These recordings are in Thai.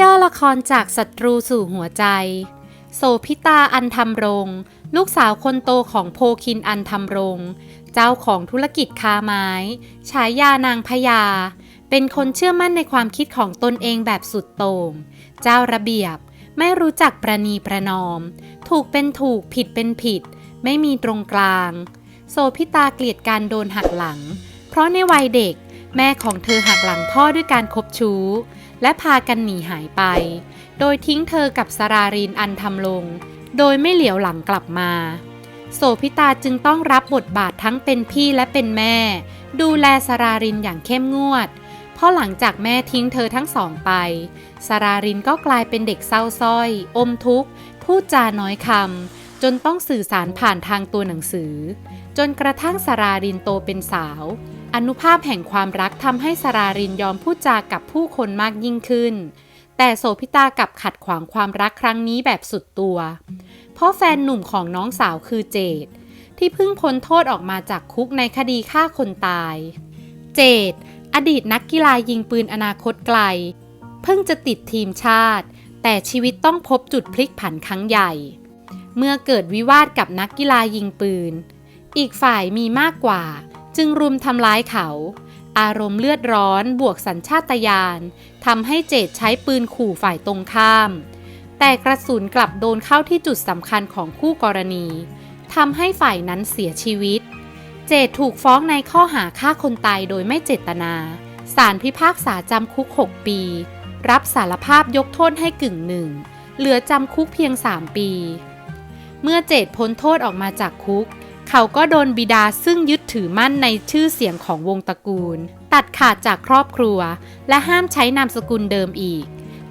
ย่อละครจากศัตรูสู่หัวใจ โสพิตาอันธรรมรงลูกสาวคนโตของโพคินอันธรรมรงเจ้าของธุรกิจคาไม้ ฉายานางพญา เป็นคนเชื่อมั่นในความคิดของตนเองแบบสุดโต่ง เจ้าระเบียบ ไม่รู้จักประนีประนอม ถูกเป็นถูกผิดเป็นผิด ไม่มีตรงกลาง โสพิตาเกลียดการโดนหักหลัง เพราะในวัยเด็ก แม่ของเธอหักหลังพ่อด้วยการคบชู้ และพากันหนีหายไป โดยทิ้งเธอกับสรารินอันทำลง โดยไม่เหลียวหลังกลับมา โสพิตาจึงต้องรับบทบาททั้งเป็นพี่และเป็นแม่ ดูแลสรารินอย่างเข้มงวด เพราะหลังจากแม่ทิ้งเธอทั้งสองไป สรารินก็กลายเป็นเด็กเศร้าส้อย อมทุกข์ พูดจาน้อยคำจนต้องสื่อสารผ่านทางตัวหนังสือ จนกระทั่งสรารินโตเป็นสาว อนุภาพแห่งความรักทำให้สรารินยอมพูดจากับผู้คนมากยิ่งขึ้น แต่โสพิตากับขัดขวางความรักครั้งนี้แบบสุดตัว เพราะแฟนหนุ่มของน้องสาวคือเจดที่เพิ่งพ้นโทษออกมาจากคุกในคดีฆ่าคนตาย เจดอดีตนักกีฬายิงปืนอนาคตไกล เพิ่งจะติดทีมชาติ แต่ชีวิตต้องพบจุดพลิกผันครั้งใหญ่ เมื่อเกิดวิวาทกับนักกีฬายิงปืน อีกฝ่ายมีมากกว่า จึงรุมทำร้ายเขา อารมณ์เลือดร้อนบวกสัญชาตญาณทำให้เจดใช้ปืนขู่ฝ่ายตรงข้าม แต่กระสุนกลับโดนเข้าที่จุดสำคัญของคู่กรณีทำให้ฝ่ายนั้นเสียชีวิต เจดถูกฟ้องในข้อหาฆ่าคนตายโดยไม่เจตนาศาลพิพากษาจำคุก 6 ปี รับสารภาพยกโทษให้กึ่งหนึ่ง เหลือจำคุกเพียง 3 ปี เมื่อเจดพ้นโทษออกมาจากคุก เขาก็โดนบิดาซึ่งยึดถือมั่นในชื่อเสียงของวงตระกูล ตัดขาดจากครอบครัว และห้ามใช้นามสกุลเดิมอีก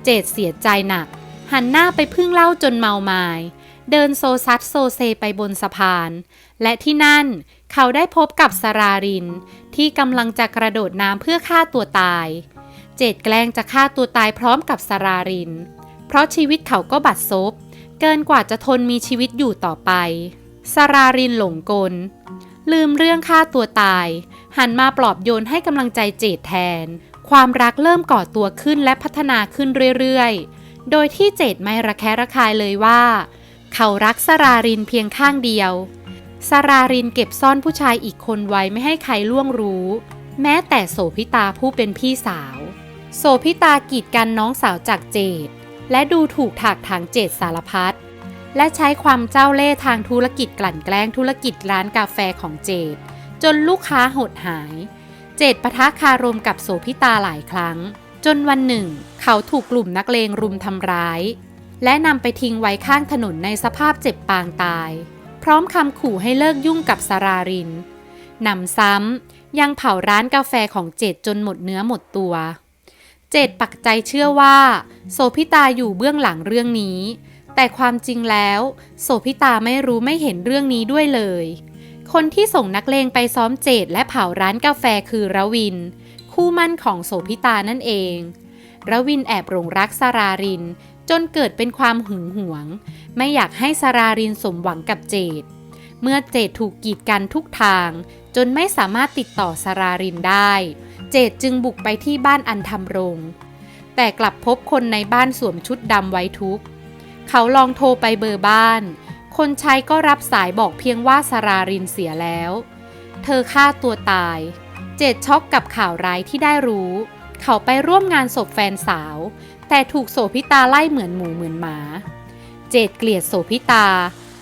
เจดเสียใจหนัก หันหน้าไปพึ่งเล้าจนเมาไมายเดินโซซัดโซเซไปบนสะพาน และที่นั่นเขาได้พบกับสราริน ที่กำลังจะกระโดดน้ำเพื่อฆ่าตัวตาย เจดแกล้งจะฆ่าตัวตายพร้อมกับสราริน เพราะชีวิตเขาก็บัดซบ เกินกว่าจะทนมีชีวิตอยู่ต่อไป สรารินหลงกล ลืมเรื่องฆ่าตัวตาย หันมาปลอบโยนให้กำลังใจเจดแทน ความรักเริ่มก่อตัวขึ้นและพัฒนาขึ้นเรื่อยๆ โดยที่เจดไม่ระแคะระคายเลยว่า เขารักสรารินเพียงข้างเดียว สรารินเก็บซ่อนผู้ชายอีกคนไว้ไม่ให้ใครล่วงรู้ แม้แต่โสพิตาผู้เป็นพี่สาว โสพิตากีดกันน้องสาวจากเจดและดูถูกถากถางเจดสารพัด และใช้ความเจ้าเล่ห์ทางธุรกิจกลั่นแกล้งธุรกิจร้านกาแฟของเจดจนลูกค้าหดหาย เจดปะทะคารมกับโสพิตาหลายครั้ง จนวันหนึ่ง เขาถูกกลุ่มนักเลงรุมทำร้าย และนำไปทิ้งไว้ข้างถนนในสภาพเจ็บปางตาย พร้อมคำขู่ให้เลิกยุ่งกับสรารินนำซ้ำยังเผาร้านกาแฟของเจดจนหมดเนื้อหมดตัว เจดปักใจเชื่อว่า โสพิตาอยู่เบื้องหลังเรื่องนี้ แต่ความจริงแล้ว โสพิตาไม่รู้ไม่เห็นเรื่องนี้ด้วยเลย คนที่ส่งนักเลงไปซ้อมเจดและเผาร้านกาแฟคือระวิน คู่มั่นของโสพิตานั่นเองระวินแอบหลงรักสราริน จนเกิดเป็นความหึงหวง ไม่อยากให้สรารินสมหวังกับเจดเมื่อเจดถูกกีดกันทุกทาง จนไม่สามารถติดต่อสรารินได้ เจดจึงบุกไปที่บ้านอันธรรมรง แต่กลับพบคนในบ้านสวมชุดดำไว้ทุกข์ เขาลองโทรไปเบอร์บ้าน คนใช้ก็รับสายบอกเพียงว่าสรารินเสียแล้ว เธอฆ่าตัวตาย เจดช็อกกับข่าวร้ายที่ได้รู้ เขาไปร่วมงานศพแฟนสาว แต่ถูกโสพิตาไล่เหมือนหมูเหมือนหมา เจดเกลียดโสพิตา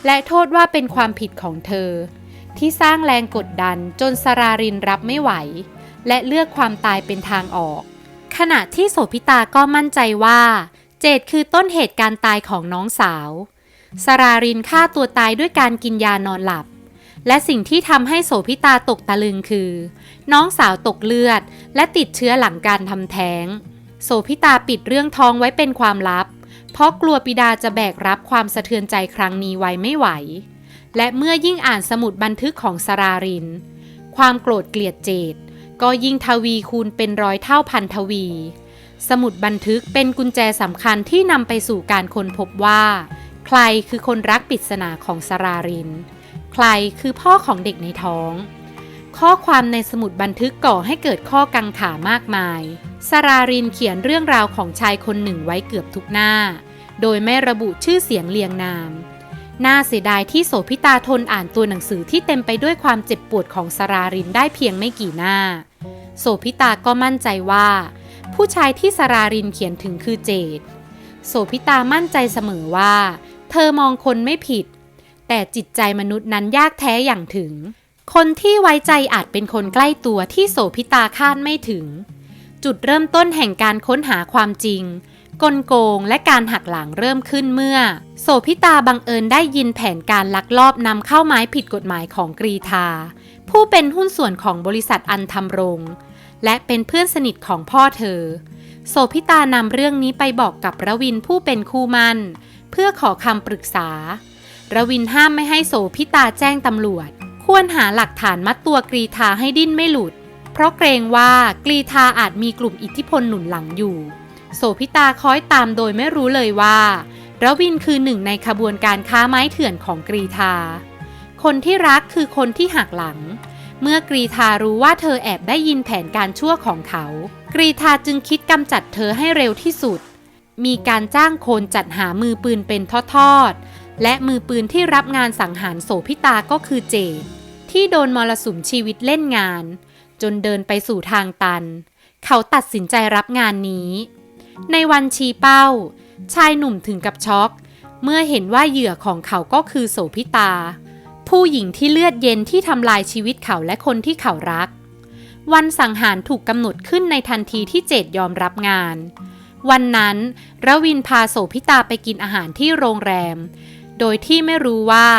และโทษว่าเป็นความผิดของเธอ ที่สร้างแรงกดดันจนสรารินรับไม่ไหว และเลือกความตายเป็นทางออก ขณะที่โสพิตาก็มั่นใจว่า เจดคือต้นเหตุการตายของน้องสาว สรารินฆ่าตัวตายด้วยการกินยานอนหลับ และสิ่งที่ทำให้โสพิตาตกตะลึงคือ น้องสาวตกเลือด และติดเชื้อหลังการทำแท้ง โสพิตาปิดเรื่องท้องไว้เป็นความลับ เพราะกลัวปิดาจะแบกรับความสะเทือนใจครั้งนี้ไว้ไม่ไหว และเมื่อยิ่งอ่านสมุดบันทึกของสราริน ความโกรธเกลียดเจดก็ยิ่งทวีคูณเป็นร้อยเท่าพันทวี สมุดบันทึกเป็นกุญแจสำคัญที่นำไปสู่การค้นพบว่า ใครคือคนรักปริศนาของสราริน ใครคือพ่อของเด็กในท้อง ข้อความในสมุดบันทึกก่อให้เกิดข้อกังขามากมาย สรารินเขียนเรื่องราวของชายคนหนึ่งไว้เกือบทุกหน้า โดยไม่ระบุชื่อเสียงเรียงนาม น่าเสียดายที่โสพิตาทนอ่านตัวหนังสือที่เต็มไปด้วยความเจ็บปวดของสรารินได้เพียงไม่กี่หน้า โสพิตาก็มั่นใจว่า ผู้ชายที่สรารินเขียนถึงคือเจดโสพิตามั่นใจเสมอว่า เธอมองคนไม่ผิด แต่จิตใจมนุษย์นั้นยากแท้อย่างถึง คนที่ไว้ใจอาจเป็นคนใกล้ตัวที่โสพิตาคาดไม่ถึง จุดเริ่มต้นแห่งการค้นหาความจริง กลโกงและการหักหลังเริ่มขึ้นเมื่อ โสพิตาบังเอิญได้ยินแผนการลักลอบนำเข้าไม้ผิดกฎหมายของกรีธาผู้เป็นหุ้นส่วนของบริษัทอันทำรง และเป็นเพื่อนสนิทของพ่อเธอ โสพิตานำเรื่องนี้ไปบอกกับระวินผู้เป็นคู่มั่นเพื่อขอคำปรึกษา ระวินห้ามไม่ให้โสพิตาแจ้งตำรวจ ควรหาหลักฐานมัดตัวกรีธาให้ดิ้นไม่หลุด เพราะเกรงว่ากรีธาอาจมีกลุ่มอิทธิพลหนุนหลังอยู่ โสพิตาคอยตามโดยไม่รู้เลยว่าระวินคือหนึ่งในขบวนการค้าไม้เถื่อนของกรีธา คนที่รักคือคนที่หักหลัง เมื่อกรีธารู้ว่าเธอแอบได้ยินแผนการชั่วของเขา กรีธาจึงคิดกำจัดเธอให้เร็วที่สุด มีการจ้างคนจัดหามือปืนเป็นทอดๆ และมือปืนที่รับงานสังหารโสพิตาก็คือเจดที่โดนมรสุมชีวิตเล่นงาน จนเดินไปสู่ทางตัน เขาตัดสินใจรับงานนี้ ในวันชี้เป้า ชายหนุ่มถึงกับช็อก เมื่อเห็นว่าเหยื่อของเขาก็คือโสพิตา ผู้หญิงที่เลือดเย็นที่ทำลายชีวิตเขาและคนที่เขารัก วันสังหารถูกกำหนดขึ้นในทันทีที่เจดยอมรับงาน วันนั้นระวินพาโสพิตาไปกินอาหารที่โรงแรม โดยที่ไม่รู้ว่า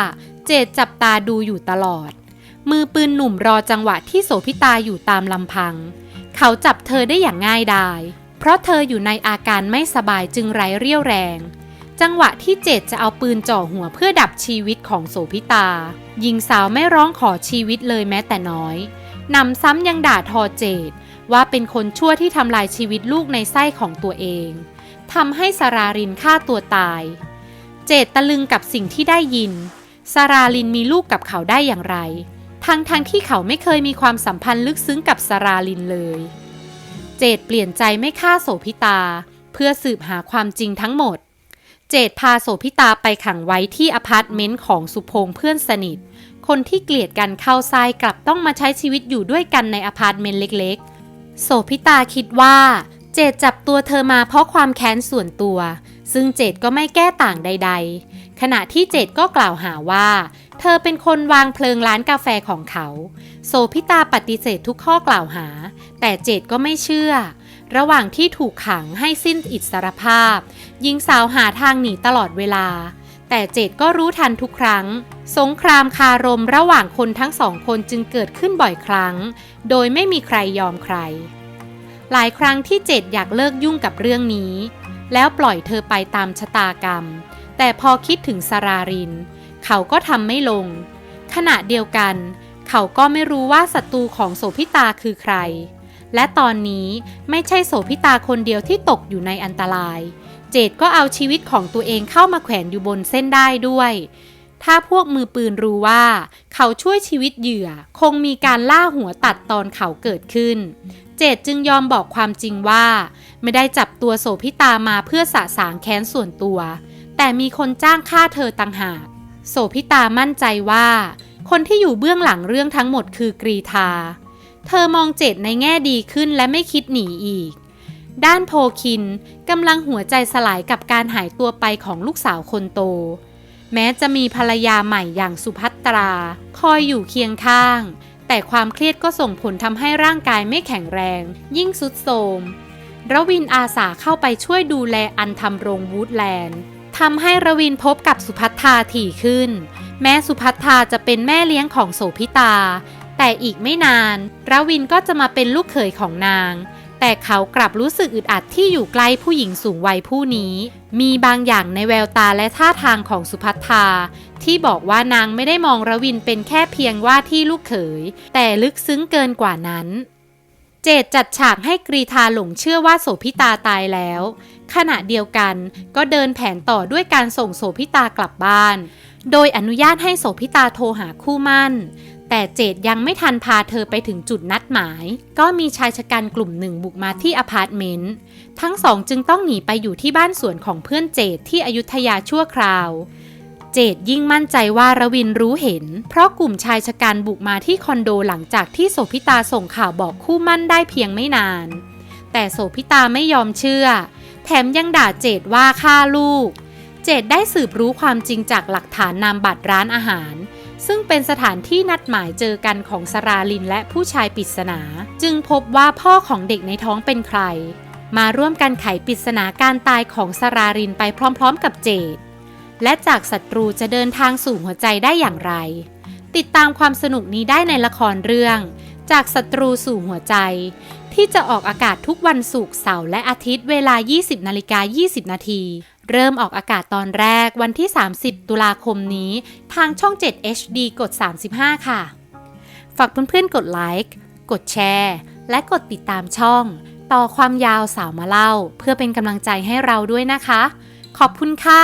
เจดจับตาดูอยู่ตลอด มือปืนหนุ่มรอจังหวะที่โสพิตาอยู่ตามลำพัง เขาจับเธอได้อย่างง่ายดาย เพราะเธออยู่ในอาการไม่สบายจึงไร้เรี่ยวแรง จังหวะที่เจดจะเอาปืนจ่อหัวเพื่อดับชีวิตของโสพิตา หญิงสาวไม่ร้องขอชีวิตเลยแม้แต่น้อยนำซ้ำยังด่าทอเจดว่าเป็นคนชั่วที่ทำลายชีวิตลูกในไส้ของตัวเองทำให้สารารินฆ่าตัวตาย เจดตะลึงกับสิ่งที่ได้ยินสาราลินมีลูกกับเขาได้อย่างไร ทั้งทั้งที่เขาไม่เคยมีความสัมพันธ์ลึกซึ้งกับสาราลินเลย เจดเปลี่ยนใจไม่ฆ่าโสพิตา เพื่อสืบหาความจริงทั้งหมด จดพาโสพิตาไปขังไว้ที่อพาร์ตเมนต์ของสุพงเพื่อนสนิท คนที่เกลียดกันเข้าทรายกลับต้องมาใช้ชีวิตอยู่ด้วยกันในอพาร์ตเมนต์เล็กๆ โสพิตาคิดว่า เจดจับตัวเธอมาเพราะความแค้นส่วนตัว ซึ่งเจดก็ไม่แก้ต่างใด ๆ ขณะที่เจดก็กล่าวหาว่า เธอเป็นคนวางเพลิงร้านกาแฟของเขา โสพิตาปฏิเสธทุกข้อกล่าวหา แต่เจดก็ไม่เชื่อ ระหว่างที่ถูกขังให้สิ้นอิสรภาพ หญิงสาวหาทางหนีตลอดเวลา แต่เจดก็รู้ทันทุกครั้ง สงครามคารมระหว่างคนทั้งสองคนจึงเกิดขึ้นบ่อยครั้ง โดยไม่มีใครยอมใคร หลายครั้งที่เจดอยากเลิกยุ่งกับเรื่องนี้ แล้วปล่อยเธอไปตามชะตากรรม แต่พอคิดถึงสราริน เขาก็ทำไม่ลง ขณะเดียวกัน เขาก็ไม่รู้ว่าศัตรูของโสพิตาคือใคร และตอนนี้ไม่ใช่โสพิตาคนเดียวที่ตกอยู่ในอันตราย เจดก็เอาชีวิตของตัวเองเข้ามาแขวนอยู่บนเส้นได้ด้วย ถ้าพวกมือปืนรู้ว่า เขาช่วยชีวิตเหยื่อ คงมีการล่าหัวตัดตอนเขาเกิดขึ้น เจดจึงยอมบอกความจริงว่า ไม่ได้จับตัวโสพิตามาเพื่อสะสางแค้นส่วนตัว แต่มีคนจ้างฆ่าเธอต่างหาก โสพิตามั่นใจว่า คนที่อยู่เบื้องหลังเรื่องทั้งหมดคือกรีธา เธอมองเจดในแง่ดีขึ้นและไม่คิดหนีอีก ด้านโพคินกำลังหัวใจสลายกับการหายตัวไปของลูกสาวคนโต แม้จะมีภรรยาใหม่อย่างสุภัตรา คอยอยู่เคียงข้าง แต่ความเครียดก็ส่งผลทำให้ร่างกายไม่แข็งแรง ยิ่งสุดโทมระวินอาสาเข้าไปช่วยดูแลอันทำโรงวูดแลนด์ทำให้ระวินพบกับสุพัทธาถี่ขึ้น แม้สุพัทธาจะเป็นแม่เลี้ยงของโสพิตา แต่อีกไม่นานระวินก็จะมาเป็นลูกเขยของนาง แต่เขากลับรู้สึกอึดอัดที่อยู่ใกล้ผู้หญิงสูงวัยผู้นี้ มีบางอย่างในแววตาและท่าทางของสุพัทธาที่บอกว่านางไม่ได้มองระวินเป็นแค่เพียงว่าที่ลูกเขย แต่ลึกซึ้งเกินกว่านั้น เจดจัดฉากให้กรีธาหลงเชื่อว่าโสพิตาตายแล้ว ขณะเดียวกันก็เดินแผนต่อด้วยการส่งโสพิตากลับบ้าน โดยอนุญาตให้โสพิตาโทรหาคู่มั่น แต่เจดยังไม่ทันพาเธอไปถึงจุดนัดหมาย ก็มีชายชะกันกลุ่มหนึ่งบุกมาที่อพาร์ตเมนต์ ทั้งสองจึงต้องหนีไปอยู่ที่บ้านสวนของเพื่อนเจดที่อยุธยาชั่วคราว เจดยิ่งมั่นใจว่าระวินรู้เห็น เพราะกลุ่มชายชะกันบุกมาที่คอนโดหลังจากที่โสพิตาส่งข่าวบอกคู่มั่นได้เพียงไม่นาน แต่โสพิตาไม่ยอมเชื่อ แถมยังด่าเจดว่าฆ่าลูก เจดได้สืบรู้ความจริงจากหลักฐานนามบัตรร้านอาหาร ซึ่งเป็นสถานที่นัดหมายเจอกันของสราลินและผู้ชายปริศนา จึงพบว่าพ่อของเด็กในท้องเป็นใคร มาร่วมกันไขปริศนาการตายของสรารินไปพร้อมๆ กับเจดและจากศัตรูจะเดินทางสู่หัวใจได้อย่างไร ติดตามความสนุกนี้ได้ในละครเรื่อง จากศัตรูสู่หัวใจ ที่จะออกอากาศทุกวันศุกร์เสาร์และอาทิตย์เวลา 20นาฬิกา20 นาที เริ่มออกอากาศตอนแรกวันที่ 30 ตุลาคมนี้ ทางช่อง 7 HD กด 35 ค่ะ ฝากเพื่อนๆ กดไลค์ กดแชร์ และกดติดตามช่อง ต่อความยาวสาวมาเล่า เพื่อเป็นกำลังใจให้เราด้วยนะคะ ขอบคุณค่ะ